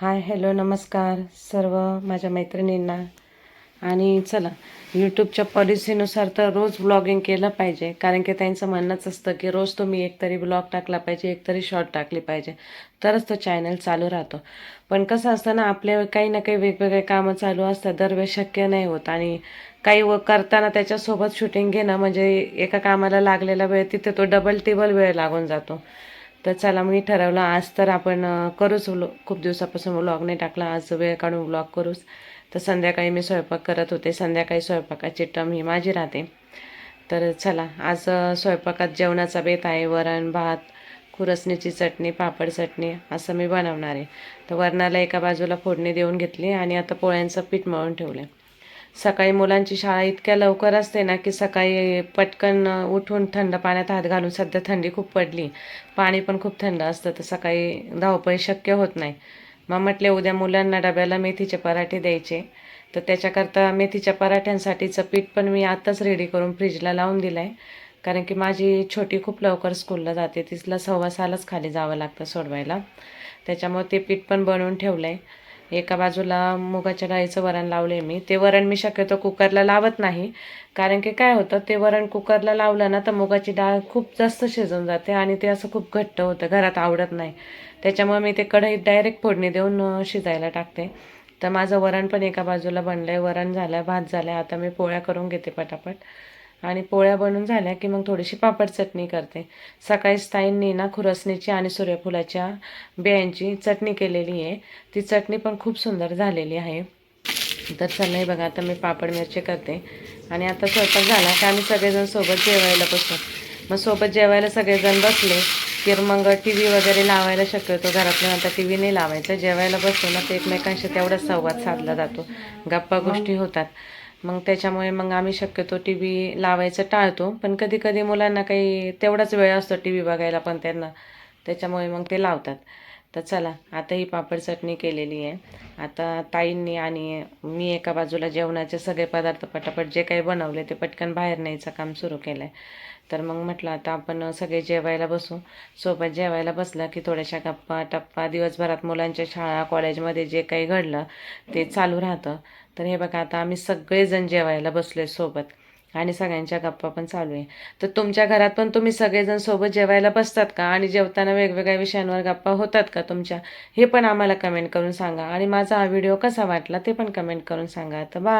Hi hello नमस्कार सर्व माझ्या मैत्रिणींना. आणि चला यूट्यूबच्या पॉलिसीनुसार तर रोज ब्लॉगिंग केलं पाहिजे. कारण की त्यांचं म्हणणंच असतं की रोज तुम्ही एकतरी ब्लॉग टाकला पाहिजे एकतरी शॉर्ट टाकली पाहिजे. तरच तो चॅनल चालू राहतो. पण कसं असतं ना आपले काही ना काही वेगवेगळे कामं चालू असतात. दरवेळेस शक्य नाही होत. आणि काही व करताना त्याच्यासोबत शूटिंग घेणं म्हणजे एका कामाला लागलेला वेळ तिथे तो डबल टेबल वेळ लागून जातो. तर चला मी ठरवलं आज तर आपण करूच व्लॉग खूप दिवसापासून व्लॉग नाही टाकला आज वेळ काढून व्लॉग करूच. तर संध्याकाळी मी स्वयंपाक करत होते संध्याकाळी स्वयंपाकाची टम ही माझी राहते. तर चला आज स्वयंपाकात जेवणाचा बेत आहे वरण भात खुरसणीची चटणी पापड चटणी असं मी बनवणार आहे. तर वरणाला एका बाजूला फोडणी देऊन घेतली आणि आता पोळ्यांचं पीठ मळून ठेवलं सकाळी मुलांची शाळा इतक्या लवकर असते ना की सकाळी पटकन उठून थंड पाण्यात हात घालून सध्या थंडी खूप पडली. पाणी पण खूप थंड असतं तर सकाळी धावपळ शक्य होत नाही. मग म्हटले उद्या मुलांना डब्याला मेथीचे पराठे द्यायचे. तर त्याच्याकरता मेथीच्या पराठ्यांसाठीचं पीठ पण मी आत्ताच रेडी करून फ्रीजला लावून दिलं आहे कारण की माझी छोटी खूप लवकर स्कूलला जाते तिला सव्वा सालच खाली जावं लागतं सोडवायला. त्याच्यामुळे ते पीठ पण बनवून ठेवलं आहे एका बाजूला मुगाच्या डाळीचं वरण लावले मी. ते वरण मी शक्यतो कुकरला लावत नाही. कारण की काय होतं ते वरण कुकरला लावलं ना तर मुगाची डाळ खूप जास्त शिजून जाते आणि ते असं खूप घट्ट होतं घरात आवडत नाही. त्याच्यामुळे मी ते कढईत डायरेक्ट फोडणी देऊन शिजायला टाकते. तर माझं वरण पण एका बाजूला बनलं आहे वरण झालं भात झालं आता मी पोळ्या करून घेते पटापट. आणि पोळ्या बनून झाल्या की मग थोडीशी पापड चटणी करते. सकाळी ताईंनी ना खुरसणीची आणि सूर्यफुलाच्या बियांची चटणी केलेली आहे. ती चटणी पण खूप सुंदर झालेली आहे. तर चला बघा आता मी पापड मिरची करते. आणि आता स्वयंपाक झाला की आम्ही सगळेजण सोबत जेवायला बसतो. मग सोबत जेवायला सगळेजण बसले की मग टी व्ही वगैरे लावायला शक्यतो घरातल्या आता टी व्ही नाही लावायचं. जेवायला बसतो ना तर एकमेकांशी तेवढाच संवाद साधला जातो. गप्पा गोष्टी होतात. मग त्याच्यामुळे मग आम्ही शक्यतो टी व्ही लावायचं टाळतो. पण कधी कधी मुलांना काही तेवढाच वेळ असतो टी व्ही बघायला पण त्यांना. त्याच्यामुळे मग ते लावतात. तर चला आता ही पापड चटणी केलेली आहे. आता ताईंनी आणि मी एका बाजूला जेवणाचे सगळे पदार्थ पटापट जे काही बनवले ते पटकन बाहेर न्यायचं काम सुरू केलं आहे तर मग म्हटलं आता आपण सगळे जेवायला बसू. सोबत जेवायला बसला की थोड्याशा गप्पा टप्पा दिवसभरात मुलांच्या शाळा कॉलेजमध्ये जे काही घडलं ते चालू राहतं. तर हे बघा आता आम्ही सगळेजण जेवायला बसले सोबत. आणि सगळ्यांच्या गप्पा पण चालू आहे. तर तुमच्या घरात पण तुम्ही सगळेजण सोबत जेवायला बसतात का? आणि जेवताना वेगवेगळ्या विषयांवर गप्पा होतात का तुमच्या? हे पण आम्हाला कमेंट करून सांगा. आणि माझा हा व्हिडिओ कसा वाटला ते पण कमेंट करून सांगा. तर बा